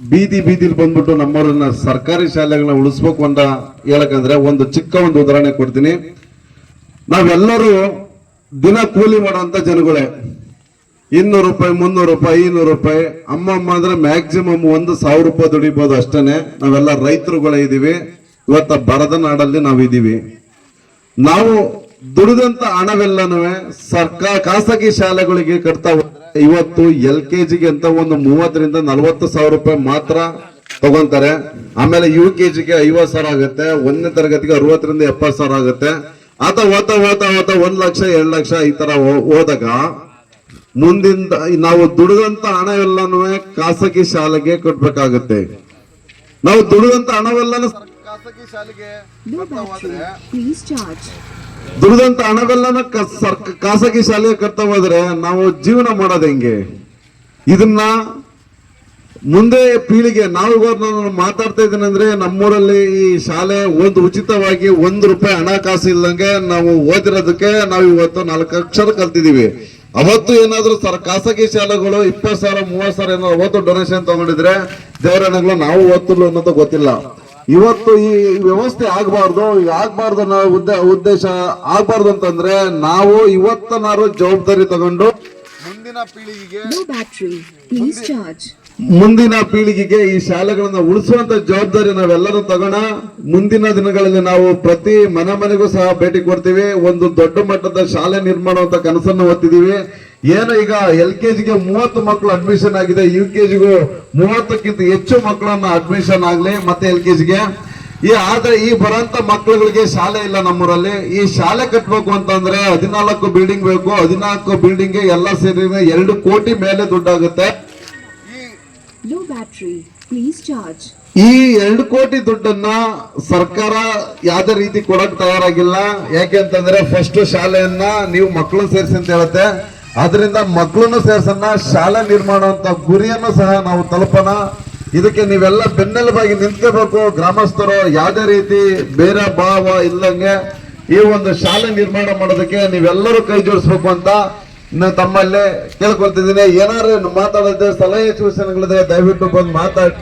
ಬೀದಿ ಬೀದಿಲಿ ಬಂದ್ಬಿಟ್ಟು ನಮ್ಮವ್ರನ್ನ ಸರ್ಕಾರಿ ಶಾಲೆಗಳನ್ನ ಉಳಿಸ್ಬೇಕು ಅಂತ ಹೇಳಕಂದ್ರೆ ಒಂದು ಚಿಕ್ಕ ಒಂದು ಉದಾಹರಣೆ ಕೊಡ್ತೀನಿ. ನಾವೆಲ್ಲರೂ ದಿನ ಕೂಲಿ ಮಾಡುವಂತ ಜನಗಳೇ. ಇನ್ನೂರು ರೂಪಾಯಿ, ಮುನ್ನೂರು ರೂಪಾಯಿ, ಐನೂರು ರೂಪಾಯಿ ಅಮ್ಮಮ್ಮ ಅಂದ್ರೆ ಮ್ಯಾಕ್ಸಿಮಮ್ ಒಂದು ಸಾವಿರ ರೂಪಾಯಿ ದುಡಿಬಹುದು ಅಷ್ಟೇನೆ. ನಾವೆಲ್ಲ ರೈತರುಗಳೇ ಇದ್ದೀವಿ. ಇವತ್ತ ಬರದ ನಾಡಲ್ಲಿ ನಾವಿದೀವಿ ನಾವು ದುಡಿದಂತ ಹಣವೆಲ್ಲನೂ ಸರ್ಕಾರ ಖಾಸಗಿ ಶಾಲೆಗಳಿಗೆ ಕಟ್ತಾ ಇವತ್ತು ಎಲ್ ಕೆ ಜಿಗೆ ಅಂತ ಒಂದು ಮೂವತ್ತರಿಂದ ನಲವತ್ತು ಸಾವಿರ ರೂಪಾಯಿ ಮಾತ್ರ ತಗೊಂತಾರೆ. ಆಮೇಲೆ ಯು ಕೆ ಜಿಗೆ ಐವತ್ತು ಸಾವಿರ ಆಗುತ್ತೆ. ಒಂದನೇ ತರಗತಿಗೆ ಅರವತ್ತರಿಂದ ಎಪ್ಪತ್ತು ಸಾವಿರ ಆಗುತ್ತೆ. ಆತ ಓದ್ತಾ ಓದ್ತಾ ಓದ್ತಾ ಒಂದ್ ಲಕ್ಷ ಎರಡ್ ಲಕ್ಷ ಈ ತರ ಹೋದಾಗ ಮುಂದಿಂದ ನಾವು ದುಡಿದಂತ ಹಣವೆಲ್ಲನೂ ಖಾಸಗಿ ಶಾಲೆಗೆ ಕೊಡ್ಬೇಕಾಗುತ್ತೆ. ನಾವು ದುಡಿದಂತ ಹಣವೆಲ್ಲನೂ ಖಾಸಗಿ ಶಾಲೆಗೆ ದುಡಿದಂತ ಹಣವೆಲ್ಲನ ಖಾಸಗಿ ಶಾಲೆಗೆ ಕರ್ತಾ ಹೋದ್ರೆ ನಾವು ಜೀವನ ಮಾಡೋದು ಹೆಂಗೆ? ಇದನ್ನ ಮುಂದೆ ಪೀಳಿಗೆ ನಾವು ನಾನು ಮಾತಾಡ್ತಾ ಅಂದ್ರೆ ನಮ್ಮೂರಲ್ಲಿ ಈ ಶಾಲೆ ಒಂದು ಉಚಿತವಾಗಿ ಒಂದು ರೂಪಾಯಿ ಹಣ ಕಾಸು ಇಲ್ಲಂಗೆ ನಾವು ಓದಿರೋದಕ್ಕೆ ನಾವು ಇವತ್ತು ನಾಲ್ಕು ಅಕ್ಷರ ಕಲ್ತಿದೀವಿ ಅವತ್ತು ಏನಾದರೂ ಸರ್, ಖಾಸಗಿ ಶಾಲೆಗಳು ಇಪ್ಪತ್ತು ಸಾವಿರ, ಮೂವತ್ತು ಸಾವಿರ ಏನಾದ್ರು ಅವತ್ತು ಡೊನೇಷನ್ ತಗೊಂಡಿದ್ರೆ ದೇವರಣಗಳು ನಾವು ಓದ್ತಿಲ್ಲ ಅನ್ನೋದು ಗೊತ್ತಿಲ್ಲ. ಇವತ್ತು ಈ ವ್ಯವಸ್ಥೆ ಆಗಬಾರ್ದು ಆಗ್ಬಾರ್ದು ಅನ್ನೋ ಉದ್ದ ಉದ್ದೇಶ ಆಗ್ಬಾರ್ದು ಅಂತಂದ್ರೆ ನಾವು ಇವತ್ತನಾರು ಜವಾಬ್ದಾರಿ ತಗೊಂಡು ಮುಂದಿನ ಪೀಳಿಗೆಗೆ. ಮುಂದಿನ ಪೀಳಿಗೆಗೆ ಈ ಶಾಲೆಗಳನ್ನ ಉಳಿಸುವಂತ ಜವಾಬ್ದಾರಿ ನಾವೆಲ್ಲರೂ ತಗೋಣ. ಮುಂದಿನ ದಿನಗಳಲ್ಲಿ ನಾವು ಪ್ರತಿ ಮನೆ ಮನೆಗೂ ಸಹ ಭೇಟಿ ಕೊಡ್ತೀವಿ. ಒಂದು ದೊಡ್ಡ ಮಟ್ಟದ ಶಾಲೆ ನಿರ್ಮಾಣ ಅಂತ ಕನಸನ್ನು ಹೊತ್ತಿದೀವಿ. ಏನು ಈಗ ಎಲ್ ಕೆ ಜಿಗೆ ಮೂವತ್ತು ಮಕ್ಕಳು ಅಡ್ಮಿಷನ್ ಆಗಿದೆ ಯು ಕೆ ಜಿಗೂ ಮೂವತ್ತಕ್ಕಿಂತ ಹೆಚ್ಚು ಮಕ್ಕಳನ್ನ ಅಡ್ಮಿಷನ್ ಆಗಲಿ ಮತ್ತೆ ಎಲ್ ಕೆ ಜಿಗೆ ಈ ಆದ್ರೆ ಈ ಬರೋಂತ ಮಕ್ಕಳುಗಳಿಗೆ ಶಾಲೆ ಇಲ್ಲ ನಮ್ಮೂರಲ್ಲಿ. ಈ ಶಾಲೆ ಕಟ್ಟಬೇಕು ಅಂತಂದ್ರೆ ಹದಿನಾಲ್ಕು ಬಿಲ್ಡಿಂಗ್ ಬೇಕು. ಹದಿನಾಲ್ಕು ಬಿಲ್ಡಿಂಗ್ ಎಲ್ಲ ಸೇರಿ ಎರಡು ಕೋಟಿ ಮೇಲೆ ದುಡ್ಡಾಗುತ್ತೆ. ಈ ಎರಡು ಕೋಟಿ ದುಡ್ಡನ್ನ ಸರ್ಕಾರ ಯಾವ್ದೇ ರೀತಿ ಕೊಡಕ್ ತಯಾರಾಗಿಲ್ಲ. ಯಾಕೆ ಅಂತಂದ್ರೆ ಫಸ್ಟ್ ಶಾಲೆಯನ್ನ ನೀವು ಮಕ್ಕಳು ಸೇರಿಸಿ ಅಂತ ಹೇಳುತ್ತೆ. ಅದರಿಂದ ಮಕ್ಕಳನ್ನು ಸೇರ್ಸೋಣ ಶಾಲೆ ನಿರ್ಮಾಣ ಅಂತ ಗುರಿಯನ್ನು ಸಹ ನಾವು ತಲುಪೋಣ. ಇದಕ್ಕೆ ನೀವೆಲ್ಲ ಬೆನ್ನೆಲುಬಾಗಿ ನಿಂತ್ಕೋಬೇಕು. ಗ್ರಾಮಸ್ಥರು ಯಾವುದೇ ರೀತಿ ಬೇರೆ ಭಾವ ಇಲ್ಲಂಗೆ ಈ ಒಂದು ಶಾಲೆ ನಿರ್ಮಾಣ ಮಾಡೋದಕ್ಕೆ ನೀವೆಲ್ಲರೂ ಕೈ ಜೋಡಿಸ್ಬೇಕು ಅಂತ ತಮ್ಮಲ್ಲೇ ಕೇಳ್ಕೊಳ್ತಿದ್ದೀನಿ. ಏನಾದ್ರು ಮಾತಾಡೋದೇ ಸಲಹೆ ಸೂಚನೆಗಳಿದೆ ದಯವಿಟ್ಟು ಬಂದು ಮಾತಾಡಿ.